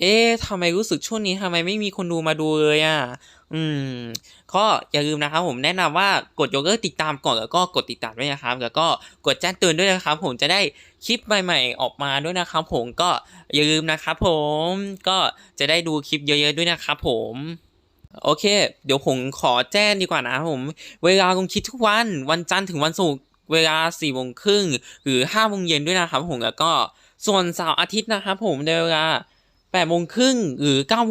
เอ๊ะทำไมรู้สึกช่วงนี้ทำไมไม่มีคนดูมาดูเลยอะ อืม ก็อย่าลืมนะครับผมแนะนำว่ากดยกเลิกติดตามก่อนแล้วก็กดติดตามด้วยนะครับ แล้วก็กดแจ้งเตือนด้วยนะครับ ผมจะได้คลิปใหม่ๆออกมาด้วยนะครับ ผมก็อย่าลืมนะครับผมก็จะได้ดูคลิปเยอะๆด้วยนะครับผมโอเค เดี๋ยวผมขอแจ้งดีกว่านะผม เวลาลงคลิปทุกวันวันจันทร์ถึงวันศุกร์เวลา4ี่โมงครึ่งหรือ5้าโมงเย็นด้วยนะครับผมแล้วก็ส่วนเสาร์อาทิตย์นะครับผมในเวลา 8ปดโมงครึ่งหรือ9ก้าโ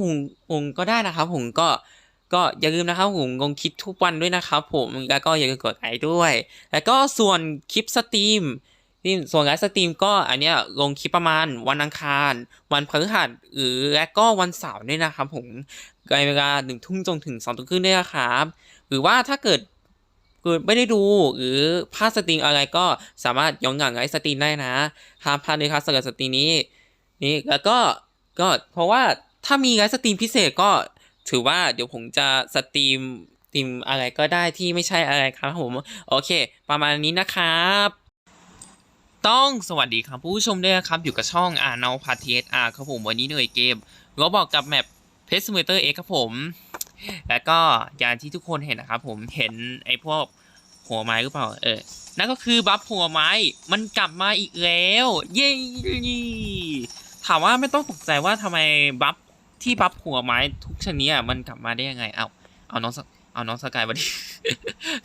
มงก็ได้นะครับผมก็ก็อย่าลืมนะครับผมลงคลิปทุกวันด้วยนะครับผมแล้วก็อย่าลืมกดไลค์ด้วย แล้วก็ส่วนคลิปสตรีมนี่ส่วนไลฟ์สตรีมก็อันเนี้ยลงคลิปประมาณวันอังคาร วันพฤหัสหรือและก็วันเสาร์ด้วยนะครับผมในเวลาหนึ่งทุ่มจนถึงสองทุ่มครึ่งด้วยนะครับ หรือว่าถ้าเกิดเกิดไม่ได้ดูหรือพลาดสตรีมอะไรก็สามารถย้อนหลังไลฟ์สตรีมได้นะห้ามพลาดเลยครับสำหรับสตรีมนี้ นี่แล้วก็ ก็เพราะว่าถ้ามีไลฟ์สตรีมพิเศษก็ถือว่าเดี๋ยวผมจะสตรีมสตรีมอะไรก็ได้ที่ไม่ใช่อะไรครับผม โอเค ประมาณนี้นะครับ ต้องสวัสดีครับผู้ชมด้วยนะครับ อยู่กับช่องอ่านเอาพาร์ทีเอสอาร์ครับผม วันนี้เหนื่อยเกมเราบอกกับแมปเพส s มเตอร์เอครับผม แล้วก็อย่างที่ทุกคนเห็นนะครับผมเห็นไอ้พวกหัวไม้หรือเปล่า เออ นั่นก็คือบัฟหัวไม้ มันกลับมาอีกแล้ว เย้ ถามว่าไม่ต้องตกใจว่าทำไมบัฟที่บัฟหัวไม้ทุกชนิดอะมันกลับมาได้ยังไง เอาเอาน้องสเอาน้องสกายมาดิ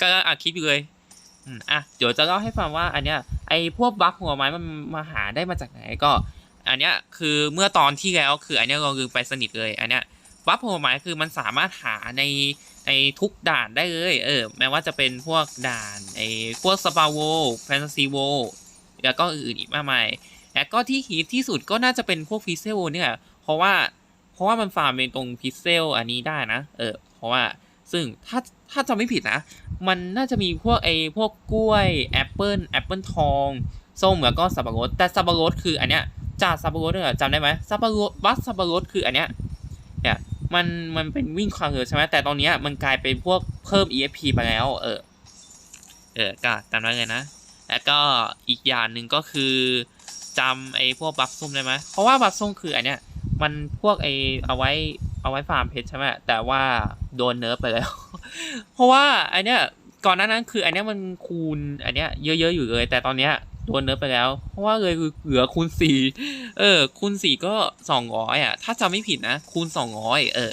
กำลังอัดคลิปอยู่เลยอะเดี๋ยวจะเล่าให้ฟังว่าอันเนี้ยไอ้พวกบัฟหัวไม้มันมาหาได้มาจากไหนก็ อันเนี้ยคือเมื่อตอนที่แล้วคืออันเนี้ยเราลืมไปสนิทเลย อันเนี้ยบัฟหัวไม้คือมันสามารถหาในในทุกด่านได้เลยเออแม้ว่าจะเป็นพวกด่านไอ้พวกสปาโวแฟนตาซีโวแล้วก็อื่นอีกมากมาย แล้วก็ที่ฮิตที่สุดก็น่าจะเป็นพวกพิเซลเนี่ยเพราะว่าเพราะว่ามันฟาร์มเป็นตรงพิเซลอันนี้ได้นะ เออ เพราะว่าซึ่งถ้าถ้าจำไม่ผิดนะ มันน่าจะมีพวกไอ้พวกกล้วยแอปเปิลแอปเปิลทองส้มแล้วก็สับปะรดแต่สับปะรดคืออันเนี้ยจากสับปะรดเนี่ยจำได้ไหมสับปะรดบัสสับปะรดคืออันเนี้ยเนี่ยมันมันเป็นวิ่งความเร็วใช่ไหมแต่ตอนเนี้ยมันกลายเป็นพวกเพิ่ม EFP ไปแล้ว เออเออก็จำได้เลยนะ แล้วก็อีกอย่างหนึ่งก็คือ จำไอ้พวกบัฟส้มได้ไหมเพราะว่าบัฟส้มคืออันเนี้ยมันพวกไอ้เอาไว้เอาไว้ฟาร์มเพชรใช่ไหมแต่ว่าโดนเนิร์ฟไปแล้ว เพราะว่าอันเนี้ยก่อนหน้านั้นคืออันเนี้ยมันคูณอันเนี้ยเยอะๆอยู่เลย แต่ตอนเนี้ยโดนเนิร์ฟไปแล้ว เพราะว่าเลยคือเหลือคูณสี่เออ คูณสี่ก็สองร้อยอะ ถ้าจำไม่ผิดนะ คูณสองร้อยเออ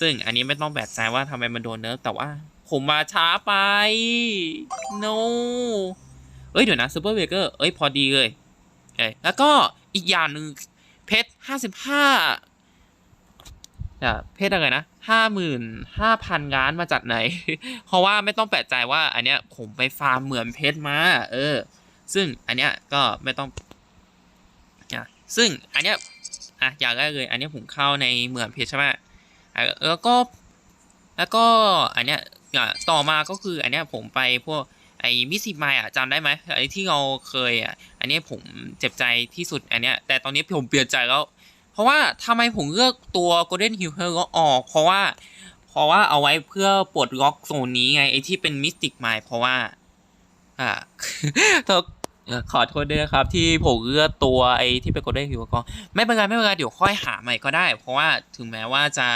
ซึ่งอันนี้ไม่ต้องแปลกใจว่าทำไมมันโดนเนิร์ฟแต่ว่าผมมาช้าไป no เอ้ยเดี๋ยวนะซูเปอร์เวเกอร์เอ้ยพอดีเลย แล้วก็อีกอย่างหนึ่งเพชรห้าสิบห้าเพศอะไรนะห้าหมื่นห้าพันล้านมาจากไหน เพราะว่าไม่ต้องแปลกใจว่า อันเนี้ยผมไปฟาร์มเหมือนเพชรมา เออ ซึ่งอันเนี้ยก็ไม่ต้องอะซึ่งอันเนี้ยอะอย่างแรกเลย อันเนี้ยผมเข้าในเหมือนเพชรใช่ไหมแล้วก็แล้วก็อันเนี้ยต่อมาก็คืออันเนี้ยผมไปพวก ไอ้มิสิไมอะจำได้ไหมไอ้ที่เราเคยอะอันนี้ผมเจ็บใจที่สุดอันเนี้ยแต่ตอนนี้ผมเปลี่ยนใจแล้ว เพราะว่าทำไมผมเลือกตัว Golden Hill h e r o ออกเพราะว่า เพราะว่าเอาไว้เพื่อปลดล็อกโซนนี้ไงไอที่เป็นมิสติกไมล์เพราะว่าอ่าเธอขอโทษด้วยครับ ที่ผมเลือกตัวไอที่เป็น Golden Hill ก็ไม่เป็นไรไม่เป็นไรเดี๋ยวค่อยหาใหม่ก็ได้ เพราะว่าถึงแม้ว่าจะ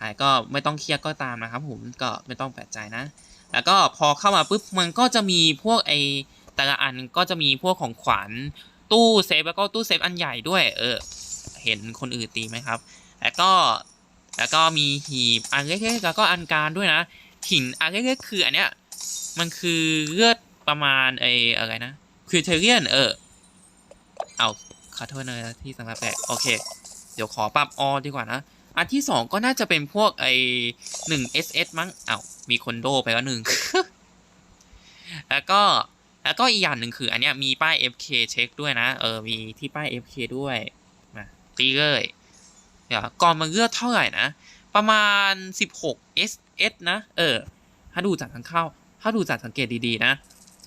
หายก็ไม่ต้องเครียดก็ตามนะครับผมก็ไม่ต้องแปลกใจนะ แล้วก็พอเข้ามาปุ๊บมันก็จะมีพวกไอแต่ละอันก็จะมีพวกของขวัญตู้เซฟแล้วก็ตู้เซฟอันใหญ่ด้วย เออ เห็นคนอื่นตีไหมครับ แล้วก็แล้วก็มีหีบอันเล็กๆแล้วก็อันการด้วยนะหินอันเล็กๆคืออันเนี้ยมันคือเลือดประมาณไออะไรนะคริเทเรียนเออเอาขอโทษนะที่สำหรับแปลกโอเค เดี๋ยวขอปรับออดีกว่านะ อันที่สองก็น่าจะเป็นพวกไอหนึ่ง SS มั้งเอามีคนโดไปแล้วหนึ่งแล้วก็แล้วก็อีกอย่างหนึ่งคือ อันเนี้ยมีป้าย FK เช็คด้วยนะ เออ มีที่ป้าย FK ด้วยมาตีเลยเดี๋ยวก่อนมาเลือกเท่าไหร่นะ ประมาณ 16 SS นะ เออ ถ้าดูจากทางเข้า ถ้าดูจากสังเกตดีๆนะ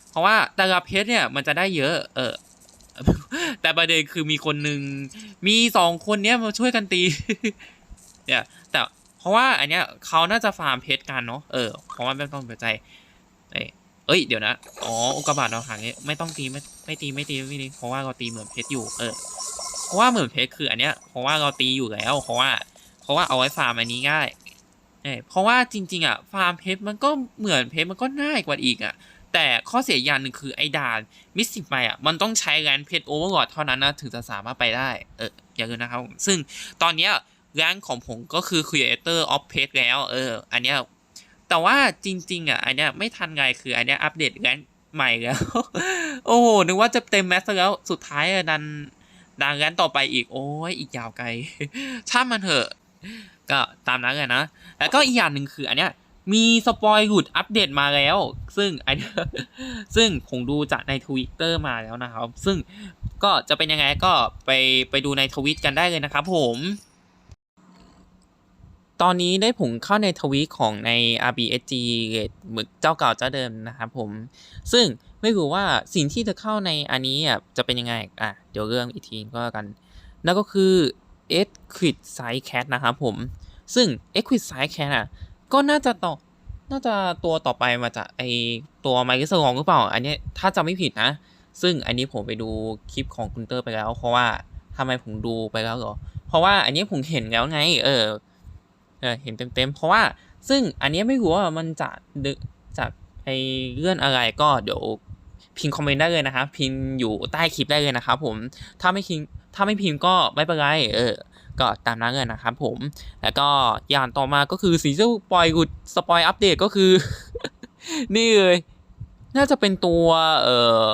เพราะว่าแต่ละเพชรเนี่ยมันจะได้เยอะ เออ แต่ประเด็นคือมีคนหนึ่งมีสองคนเนี้ยมาช่วยกันตี เนี่ยแต่เพราะว่าอันเนี้ยเขาน่าจะฟาร์มเพชรกันเนาะเออเพราะว่าไม่ต้องเปิดใจเอ้ยเอ้ยเดี๋ยวนะอ๋ออุกกาบาตเราหางนี้ไม่ต้องตีไม่ไม่ตีไม่ตีไม่ตีเพราะว่าเราตีเหมือนเพชรอยู่เออเพราะว่าเหมือนเพชรคืออันเนี้ยเพราะว่าเราตีอยู่แล้ว เพราะว่า เพราะว่าเอาไว้ฟาร์มอันนี้ง่ายเอ้เพราะว่าจริง ๆอะฟาร์มเพชรมันก็เหมือนเพชรมันก็ง่ายกว่าอีกอะแต่ข้อเสียอย่างหนึ่งคือไอ้ด่านมิสติกไปอะมันต้องใช้แรนเพชรโอเวอร์ลอดเท่านั้นนะถึงจะสามารถไปได้เอออย่าลืมนะครับซึ่งตอนเนี้ย แรงของผมก็คือ Creator of Page แล้ว เออ อันเนี้ยแต่ว่าจริง ๆ อะ อันเนี้ยไม่ทันไงคือ อันเนี้ยอัปเดตแรงใหม่แล้ว โอ้โหนึกว่าจะเต็มแมสแล้วสุดท้ายอะดันดันแรงต่อไปอีกโอ้ยอีกยาวไกลช่างมันเถอะก็ตามนั้นเลยนะ แล้วก็อีกอย่างหนึ่งคืออันเนี้ยมีสปอยหลุดอัปเดตมาแล้ว ซึ่งอันนี้ซึ่งผมดูจากในทวิตเตอร์มาแล้วนะครับ ซึ่งก็จะเป็นยังไงก็ไปไปดูในทวิตกันได้เลยนะครับผม ตอนนี้ได้ผมเข้าในทวีตของใน RBSG เหมือนเจ้าเก่าเจ้าเดิมนะครับผม ซึ่งไม่รู้ว่าสิ่งที่จะเข้าในอันนี้อะจะเป็นยังไงอะเดี๋ยวเรื่องอีกทีก็แล้วกัน นั่นก็คือ e q u i d Side Cat นะครับผม ซึ่ง e q u i d Side Cat อะก็น่าจะต่อ น่าจะตัวต่อไปมาจากไอตัวไมค์สลองหรือเปล่า อันนี้ถ้าจำไม่ผิดนะ ซึ่งอันนี้ผมไปดูคลิปของคุณเตอร์ไปแล้ว เพราะว่าทำไมผมดูไปแล้วเหรอ เพราะว่าอันนี้ผมเห็นแล้วไง เออ เห็นเต็มๆ เพราะว่าซึ่งอันนี้ไม่รู้ว่ามันจะดึกจากไอเรื่องอะไรก็เดี๋ยวพิมพ์คอมเมนต์ได้เลยนะครับพิมพ์อยู่ใต้คลิปได้เลยนะครับผมถ้าไม่พิมถ้าไม่พิมพ์ก็ไม่เป็นไรเออก็ตามนั้นเลยนะครับผม แล้วก็อย่างต่อมาก็คือสีที่ปล่อยกุดสปอยอัปเดตก็คือ นี่เลยน่าจะเป็นตัวเอ่อ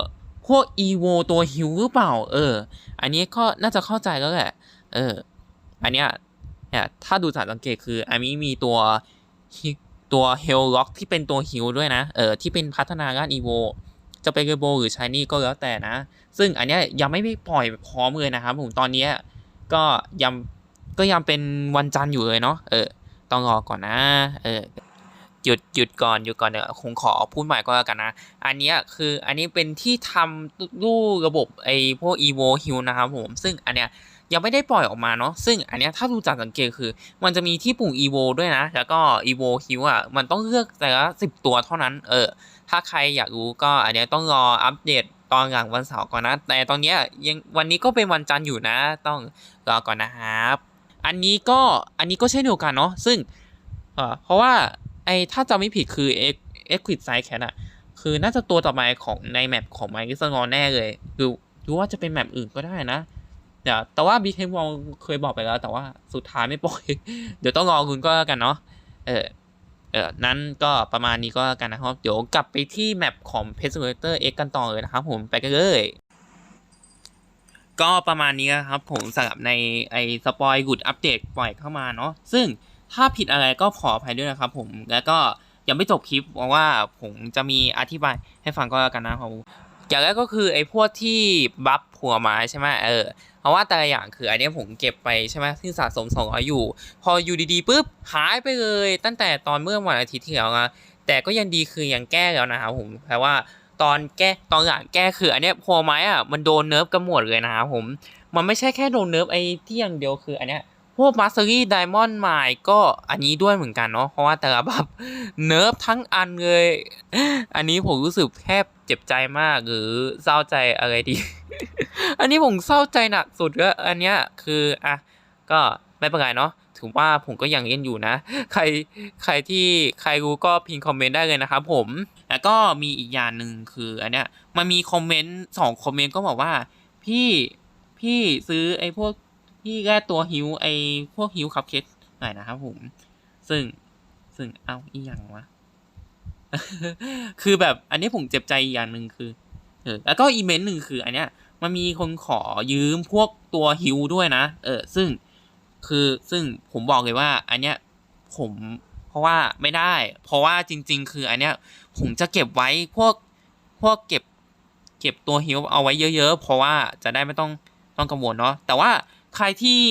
พวกอีโวตัวฮิวหรือเปล่า เออ อันนี้ก็น่าจะเข้าใจแล้วแหละ เออ อันเนี้ย เนี่ยถ้าดูจากสังเกตคืออันนี้มีตัวตัวเฮลล็อกที่เป็นตัวฮิลด้วยนะเออที่เป็นพัฒนาด้านอีโวจะเป็นเกโบหรือชายนี่ก็แล้วแต่นะ ซึ่งอันเนี้ยยังไม่ได้ปล่อยพร้อมเลยนะครับผมตอนนี้ก็ยังก็ยังเป็นวันจันทร์อยู่เลยเนาะเออต้องรอก่อนนะ เออ หยุดหยุดก่อนหยุดก่อนเดี๋ยวคงขอพูดใหม่ก็แล้วกันนะ อันนี้คืออันนี้เป็นที่ทำรูระบบไอพวก evo heal นะครับผม ซึ่งอันเนี้ยยังไม่ได้ปล่อยออกมาเนาะซึ่งอันเนี้ยถ้าดูจากสังเกตคือ มันจะมีที่ปุ่ม evo ด้วยนะ แล้วก็ evo heal อะมันต้องเลือกแต่ละสิบตัวเท่านั้นเออถ้าใครอยากรู้ก็อันเนี้ยต้องรออัปเดตตอนหลังวันเสาร์ก่อนนะ แต่ตอนเนี้ยยังวันนี้ก็เป็นวันจันทร์อยู่นะ ต้องรอก่อนนะครับ อันนี้ก็อันนี้ก็เช่นเดียวกันเนาะซึ่งเพราะว่า ไอ้ถ้าจำไม่ผิดคือ Ex Equid Side Cat อะคือน่าจะตัวต่อไปของในแมปของไมค์สงอแน่เลยหรือหรือว่าจะเป็นแมปอื่นก็ได้นะเดี๋ยวแต่ว่าบีเทมวอลเคยบอกไปแล้ว แต่ว่าสุดท้ายไม่ปล่อย เดี๋ยวต้องรอคุณก็แล้วกันเนาะเออเออนั้นก็ประมาณนี้ก็แล้วกันนะครับ เดี๋ยวกลับไปที่แมปของ p e s t i m a t o r X กันต่อเลยนะครับผมไปกันเลยก็ประมาณนี้นะครับผมสำหรับในไอ้สปอยกุดอัปเดตปล่อยเข้ามาเนาะซึ่ง ถ้าผิดอะไรก็ขออภัยด้วยนะครับผมแล้วก็ยังไม่จบคลิปเพราะว่าผมจะมีอธิบายให้ฟังก็แล้วกันนะครับอย่างแรกก็คือไอ้พวกที่บัฟผัวไม้ใช่ไหมเออเพราะว่าแต่ละอย่างคืออันนี้ผมเก็บไปใช่ไหมที่สะสม200อยู่ พออยู่ดีๆปุ๊บหายไปเลย ตั้งแต่ตอนเมื่อวันอาทิตย์ที่แล้วนะแต่ก็ยังดีคือยังแก้แล้วนะครับผมแปลว่าตอนแก้ตอนหลังแก้คืออันเนี้ยพอไม้อะมันโดนเนิร์ฟกันหมดเลยนะครับผมมันไม่ใช่แค่โดนเนิร์ฟไอ้ที่อย่างเดียวคืออันเนี้ย พวกมาสเตอรี่ไดมอนด์ไมก็อันนี้ด้วยเหมือนกันเนาะเพราะว่าแต่ละแบบเนิร์ฟทั้งอันเลย อันนี้ผมรู้สึกแทบเจ็บใจมากหรือเศร้าใจอะไรดี อันนี้ผมเศร้าใจหนักสุดก็อันเนี้ยคืออะก็ไม่เป็นไรเนาะถือว่าผมก็ยังเล่นอยู่นะ ใครใครที่ใครรู้ก็พิมพ์คอมเมนต์ได้เลยนะครับผม แล้วก็มีอีกอย่างหนึ่งคืออันเนี้ยมันมีคอมเมนต์สองคอมเมนต์ก็บอกว่าพี่พี่ซื้อไอ้พวก พี่แก้ตัวฮิวไอพวกฮิวคัพเค้กหน่อยนะครับผม ซึ่งซึ่งเอาอีอย่างวะ คือแบบอันนี้ผมเจ็บใจอีกอย่างหนึ่งคือเออแล้วก็อีเมนต์หนึ่งคือ อันเนี้ยมันมีคนขอยืมพวกตัวฮิวด้วยนะ เออ ซึ่งคือซึ่งผมบอกเลยว่า อันเนี้ยผมเพราะว่าไม่ได้ เพราะว่าจริง ๆ คือ อันเนี้ยผมจะเก็บไว้พวกพวกเก็บ เก็บตัวฮิวเอาไว้เยอะ ๆ เพราะว่าจะได้ไม่ต้องต้องกังวลเนาะแต่ว่า ใครที่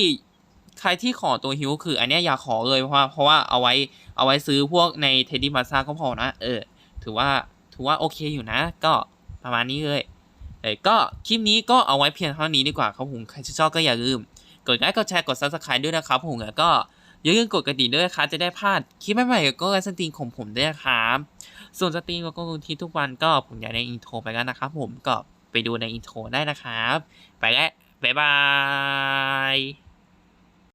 ใครที่ขอตัวฮิวคืออันเนี้ยอย่าขอเลยเพราะว่าเพราะว่าเอาไว้เอาไว้ซื้อพวกในเทดดี้มาซาก็พอนะ เออ ถือว่าถือว่าโอเคอยู่นะ ก็ประมาณนี้เลยเออก็คลิปนี้ก็เอาไว้เพียงเท่านี้ดีกว่าครับผมใครชอบก็อย่าลืม กดไลค์กดแชร์กด subscribe ด้วยนะครับผมแล้วก็อย่าลืมกดกระดิ่งด้วยนะครับจะได้พลาดคลิปใหม่ๆก็ไลฟ์สตรีมของผมด้วยนะครับส่วนสตรีมก็ลงที่ทุกวันก็ผมอยากในอินโทรไปแล้วนะครับผมก็ไปดูในอินโทรได้นะครับ ไปแล้ว บ๊ายบาย